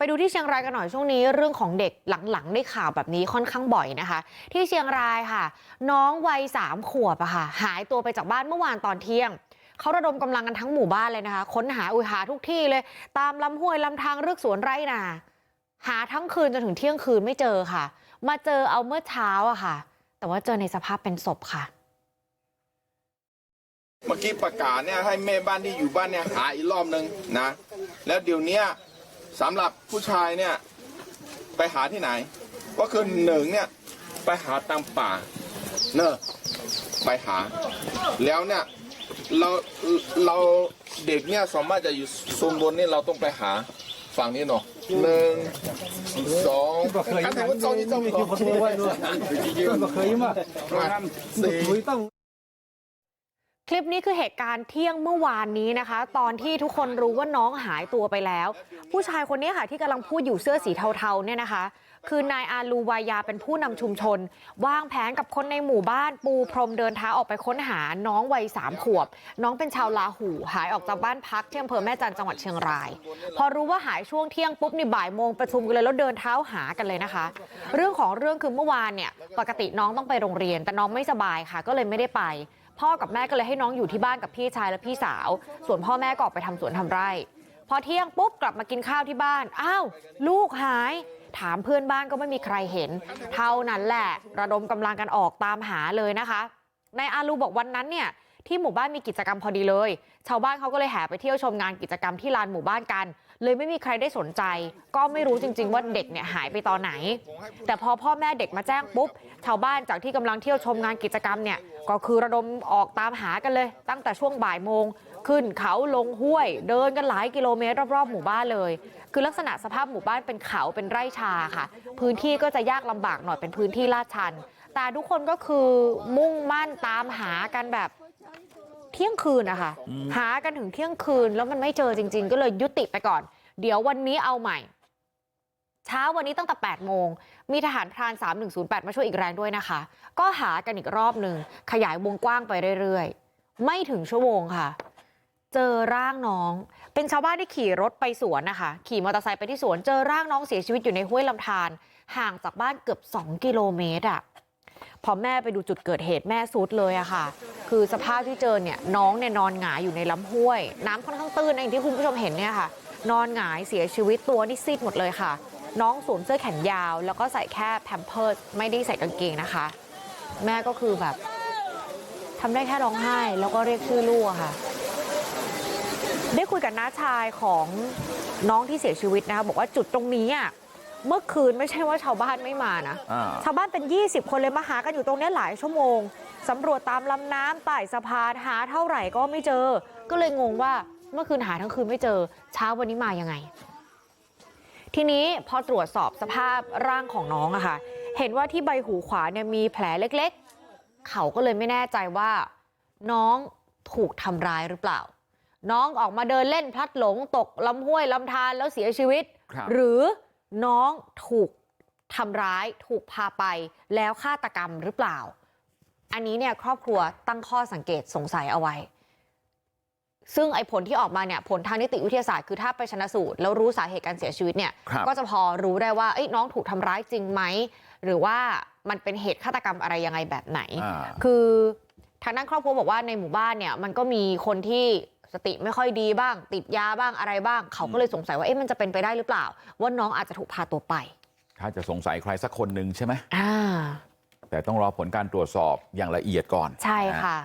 ไปดูที่เชียงรายกันหน่อยช่วงนี้เรื่องของเด็กหลังๆได้ข่าวแบบนี้ค่อนข้างบ่อยนะคะที่เชียงรายค่ะน้องวัยสามขวบอะค่ะหายตัวไปจากบ้านเมื่อวานตอนเที่ยงเขาระดมกำลังกันทั้งหมู่บ้านเลยนะคะค้นหาอุยหาทุกที่เลยตามลำห้วยลำธางเรรึกสวนไร่นาหาทั้งคืนจนถึงเที่ยงคืนไม่เจอค่ะ มาเจอเอาเมื่อเช้าอะค่ะ แต่ว่าเจอในสภาพเป็นศพค่ะเมื่อกี้ประกาศเนี่ยให้แม่บ้านที่อยู่บ้านเนี่ยหาอีกรอบหนึ่งนะ แล้วเดี๋ยวเนี้ย สำหรับผู้ชายเนี่ยไปหาที่ไหน ก็คือหนึ่งเนี่ยไปหาตามป่าเนอะไปหา แล้วเนี่ยเราเราเด็กเนี่ยสามารถจะอยู่โซนบนนี่เราต้องไปหาฝั่งนี้เนาะหนึ่งสองอันไหนว่าเจ้านี่เจ้ามีคนช่วยด้วยก็เคยมาสี่ คลิปนี้คือเหตุการณ์เที่ยงเมื่อวานนี้นะคะ ตอนที่ทุกคนรู้ว่าน้องหายตัวไปแล้ว ผู้ชายคนนี้ค่ะที่กำลังพูดอยู่เสื้อสีเทาๆเนี่ยนะคะ คือนายอาลูวายาเป็นผู้นำชุมชน วางแผนกับคนในหมู่บ้านปูพรมเดินเท้าออกไปค้นหาน้องวัยสามขวบ น้องเป็นชาวลาหู หายออกจากบ้านพักที่อำเภอแม่จันจังหวัดเชียงราย พอรู้ว่าหายช่วงเที่ยงปุ๊บนี่บ่ายโมงประชุมกันเลยแล้วเดินเท้าหากันเลยนะคะ เรื่องของเรื่องคือเมื่อวานเนี่ยปกติน้องต้องไปโรงเรียน แต่น้องไม่สบายค่ะ ก็เลยไม่ได้ไป พ่อกับแม่ก็เลยให้น้องอยู่ที่บ้านกับพี่ชายและพี่สาวส่วนพ่อแม่ก็ออกไปทำสวนทำไร่พอเที่ยงปุ๊บกลับมากินข้าวที่บ้านอ้าวลูกหายถามเพื่อนบ้านก็ไม่มีใครเห็นเท่านั้นแหละระดมกำลังกันออกตามหาเลยนะคะนายอาลูบอกวันนั้นเนี่ย ที่หมู่บ้านมีกิจกรรมพอดีเลยชาวบ้านเขาก็เลยแห่ไปเที่ยวชมงานกิจกรรมที่ลานหมู่บ้านกัน เลยไม่มีใครได้สนใจ ก็ไม่รู้จริง ๆ ว่าเด็กเนี่ยหายไปตอนไหน แต่พอพ่อแม่เด็กมาแจ้งปุ๊บชาวบ้านจากที่กำลังเที่ยวชมงานกิจกรรมเนี่ยก็คือระดมออกตามหากันเลย ตั้งแต่ช่วงบ่ายโมงขึ้นเขาลงห้วย เดินกันหลายกิโลเมตรรอบๆหมู่บ้านเลย คือลักษณะสภาพหมู่บ้านเป็นเขาเป็นไร่ชาค่ะ พื้นที่ก็จะยากลำบากหน่อยเป็นพื้นที่ลาดชัน แต่ทุกคนก็คือมุ่งมั่นตามหากันแบบ ที่ยงคืนนะคะหากันถึงเที่ยงคืนแล้วมันไม่เจอจริงๆก็เลยยุติไปก่อนเดี๋ยววันนี้เอาใหม่ เช้าวันนี้ตั้งแต่8โมงมีทหารพราน3108 มาช่วยอีกแรงด้วยนะคะ ก็หากันอีกรอบหนึ่งขยายวงกว้างไปเรื่อยๆ ไม่ถึงชั่วโมงค่ะ เจอร่างน้อง เป็นชาวบ้านที่ขี่รถไปสวนนะคะ ขี่มอเตอร์ไซค์ไปที่สวนเจอร่างน้องเสียชีวิตอยู่ในห้วยลำธารห่างจากบ้านเกือบ 2 กิโลเมตรอะพอแม่ไปดูจุดเกิดเหตุแม่ซุดเลยอะค่ะ คือสภาพที่เจอเนี่ยน้องเนี่ยนอนหงายอยู่ในลำห้วย น้ำค่อนข้างตื้นนะอย่างที่คุณผู้ชมเห็นเนี่ยค่ะ นอนหงายเสียชีวิตตัวนี่ซีดหมดเลยค่ะ น้องสวมเสื้อแขนยาว แล้วก็ใส่แค่แพมเพิร์สไม่ได้ใส่กางเกงนะคะ แม่ก็คือแบบทำได้แค่ร้องไห้ แล้วก็เรียกชื่อลูกอะค่ะ ได้คุยกับน้าชายของน้องที่เสียชีวิตนะคะบอกว่าจุดตรงนี้อะเมื่อคืนไม่ใช่ว่าชาวบ้านไม่มานะอ่าชาวบ้านเป็น 20 คนเลยมาหากันอยู่ตรงเนี้ยหลายชั่วโมง สำรวจตามลำน้ำไต่สะพานหาเท่าไหร่ก็ไม่เจอก็เลยงงว่าเมื่อคืนหาทั้งคืนไม่เจอเช้าวันนี้มายังไง ทีนี้พอตรวจสอบสภาพร่างของน้องอะค่ะ เห็นว่าที่ใบหูขวาเนี่ยมีแผลเล็กๆ เขาก็เลยไม่แน่ใจว่า น้องถูกทำร้ายหรือเปล่า น้องออกมาเดินเล่นพลัดหลงตกลำห้วยลำธารแล้วเสียชีวิตครับหรือน้องถูกทำร้าย ถูกพาไปแล้วฆาตกรรมหรือเปล่า อันนี้เนี่ยครอบครัวตั้งข้อสังเกตสงสัยเอาไว้ ซึ่งไอ้ผลที่ออกมาเนี่ยผลทางนิติวิทยาศาสตร์คือถ้าไปชนะสูตรแล้วรู้สาเหตุการเสียชีวิตเนี่ยครับก็จะพอรู้ได้ว่าเอ้ยน้องถูกทำร้ายจริงไหมหรือว่ามันเป็นเหตุฆาตกรรมอะไรยังไงแบบไหนอ่าคือทางด้านครอบครัวบอกว่าในหมู่บ้านเนี่ยมันก็มีคนที่สติไม่ค่อยดีบ้าง ติดยาบ้างอะไรบ้าง เขาก็เลยสงสัยว่าเอ๊ะมันจะเป็นไปได้หรือเปล่า ว่าน้องอาจจะถูกพาตัวไป ถ้าจะสงสัยใครสักคนหนึ่งใช่ไหมอ่า แต่ต้องรอผลการตรวจสอบอย่างละเอียดก่อนใช่นค่ะะ